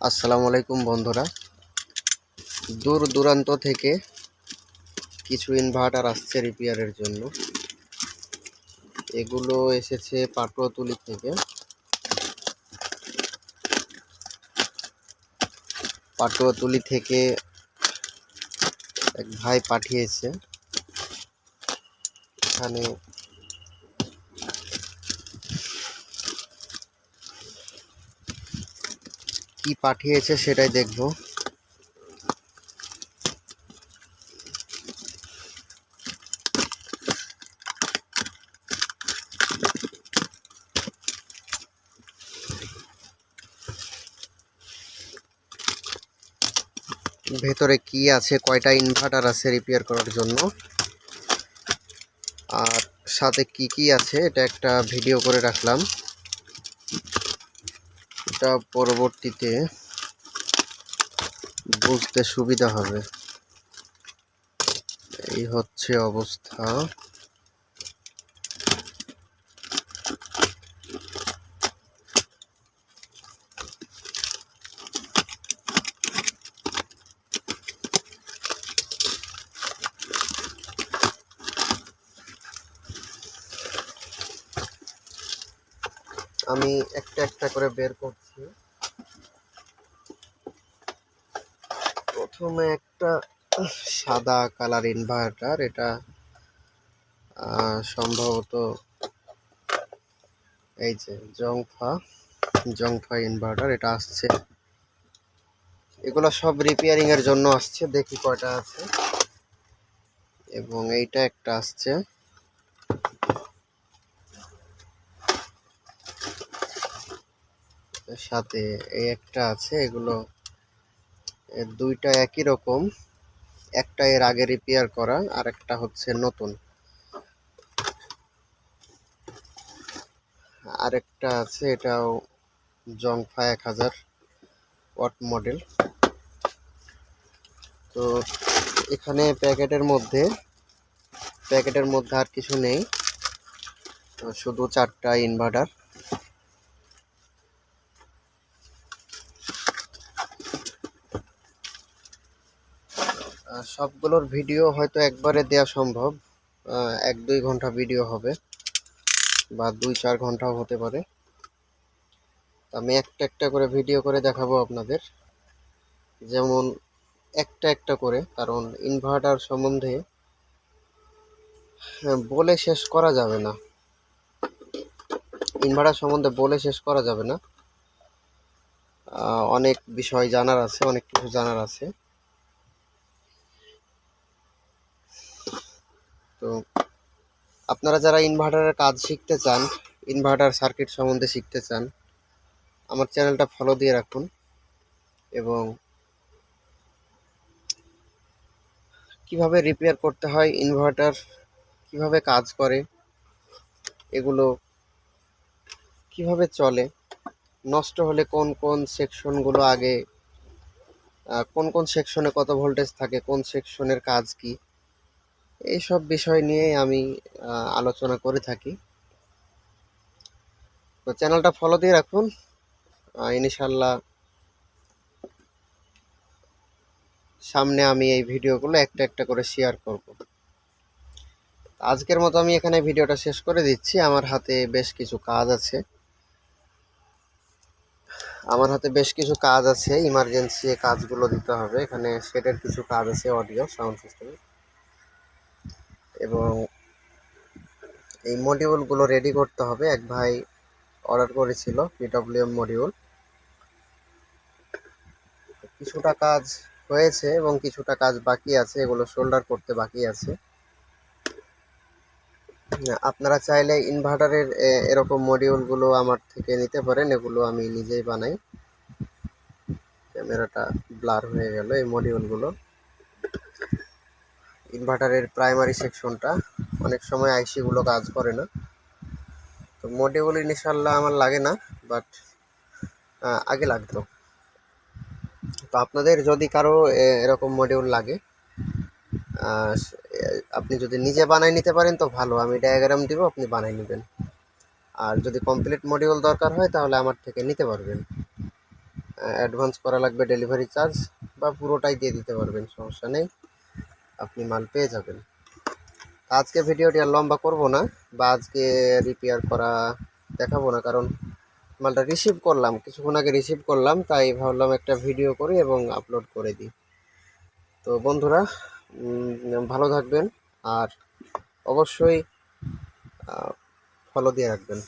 আসসালামু আলাইকুম বন্ধুরা। দূর দূরান্ত থেকে কিছু ইনভার্টার আসছে রিপেয়ারের জন্য। এগুলো এসেছে পাটুয়াতুলি থেকে। পাটুয়াতুলি থেকে এক ভাই পাঠিয়েছে। এখানে কি পাঠিয়েছে সেটাই দেখব। ভেতরে কি আছে, কয়টা ইনভার্টার আছে রিপেয়ার করার জন্য? আর সাথে কি কি আছে, এটা একটা ভিডিও করে রাখলাম। এটা পরবর্তীতে বুঝতে সুবিধা হবে। এই হচ্ছে অবস্থা। আমি একটা একটা করে বের করছি। প্রথমে একটা সাদা কালার ইনভার্টার এটা সম্ভবত এই যে জংফা জংফা ইনভার্টার এটা আসছে। এগুলো সব রিপেয়ারিং এর জন্য আসছে, দেখি কয়টা আছে। এবং এইটা একটা আসছে। সাথে এই একটা আছে, এগুলো দুইটা একই রকম। একটা এর আগে রিপেয়ার করা, আর একটা হচ্ছে নতুন। আরেকটা আছে, এটাও জংফা এক হাজার ওয়াট মডেল। তো এখানে প্যাকেটের মধ্যে প্যাকেটের মধ্যে আর কিছু নেই। শুধু চারটা ইনভার্টার সবগুলোর ভিডিও হয়তো একবারে দেওয়া সম্ভব। এক দুই ঘণ্টা ভিডিও হবে বা দুই চার ঘন্টাও হতে পারে। আমি একটা একটা করে ভিডিও করে দেখাবো আপনাদের। যেমন একটা একটা করে কারণ ইনভার্টার সম্বন্ধে হ্যাঁ, বলে শেষ করা যাবে না। ইনভার্টার সম্বন্ধে বলে শেষ করা যাবে না। অনেক বিষয় জানার আছে অনেক কিছু জানার আছে। তো আপনারা যারা ইনভার্টারের কাজ শিখতে চান ইনভার্টার সার্কিট সম্বন্ধে শিখতে চান, আমার চ্যানেলটা ফলো দিয়ে রাখুন এবং কীভাবে রিপেয়ার করতে হয় ইনভার্টার কীভাবে কাজ করে, এগুলো কীভাবে চলে, নষ্ট হলে কোন কোন সেকশনগুলো আগে কোন কোন সেকশনে কত ভোল্টেজ থাকে, কোন সেকশনের কাজ কি এইসব বিষয় নিয়ে আমি আলোচনা করে থাকি। তো চ্যানেলটা ফলো দিয়ে রাখুন। ইনশাল্লাহ সামনে আমি এই ভিডিওগুলো একটা একটা করে শেয়ার করব। আজকের মতো আমি এখানে ভিডিওটা শেষ করে দিচ্ছি। আমার হাতে বেশ কিছু কাজ আছে। আমার হাতে বেশ কিছু কাজ আছে। ইমার্জেন্সি কাজগুলো দিতে হবে। এখানে সেটের কিছু কাজ আছে অডিও সাউন্ড সিস্টেমে এবং এই মডিউলগুলো রেডি করতে হবে। এক ভাই অর্ডার করেছিল পিডব্লিউএম মডিউল কিছুটা কাজ হয়েছে এবং কিছুটা কাজ বাকি আছে, এগুলো শোল্ডার করতে বাকি আছে। আপনারা চাইলে ইনভার্টারের এরকম মডিউলগুলো আমার থেকে নিতে পারেন, এগুলো আমি নিজেই বানাই। ক্যামেরাটা ব্লার হয়ে গেল এই মডিউলগুলো ইনভার্টারের প্রাইমারি সেকশনটা অনেক সময় আইসিগুলো কাজ করে না। তো মডিউল ইনশাল্লাহ আমার লাগে না বাট আগে লাগতো। তো আপনাদের যদি কারও এরকম মডিউল লাগে আপনি যদি নিজে বানাই নিতে পারেন তো ভালো, আমি ডায়াগ্রাম দিব, আপনি বানাই নেবেন। আর যদি কমপ্লিট মডিউল দরকার হয়, তাহলে আমার থেকে নিতে পারবেন। অ্যাডভান্স করা লাগবে ডেলিভারি চার্জ বা পুরোটাই দিয়ে দিতে পারবেন, সমস্যা নেই। আপনি মাল পেয়ে যাবেন। আজকে ভিডিওটি আর লম্বা করব না, বা আজকে রিপেয়ার করা দেখাবো না, কারণ মালটা রিসিভ করলাম, কিছুক্ষণ আগে রিসিভ করলাম, তাই ভাবলাম একটা ভিডিও করি এবং আপলোড করে দিই। তো বন্ধুরা ভালো থাকবেন, আর অবশ্যই ফলো দিয়ে রাখবেন।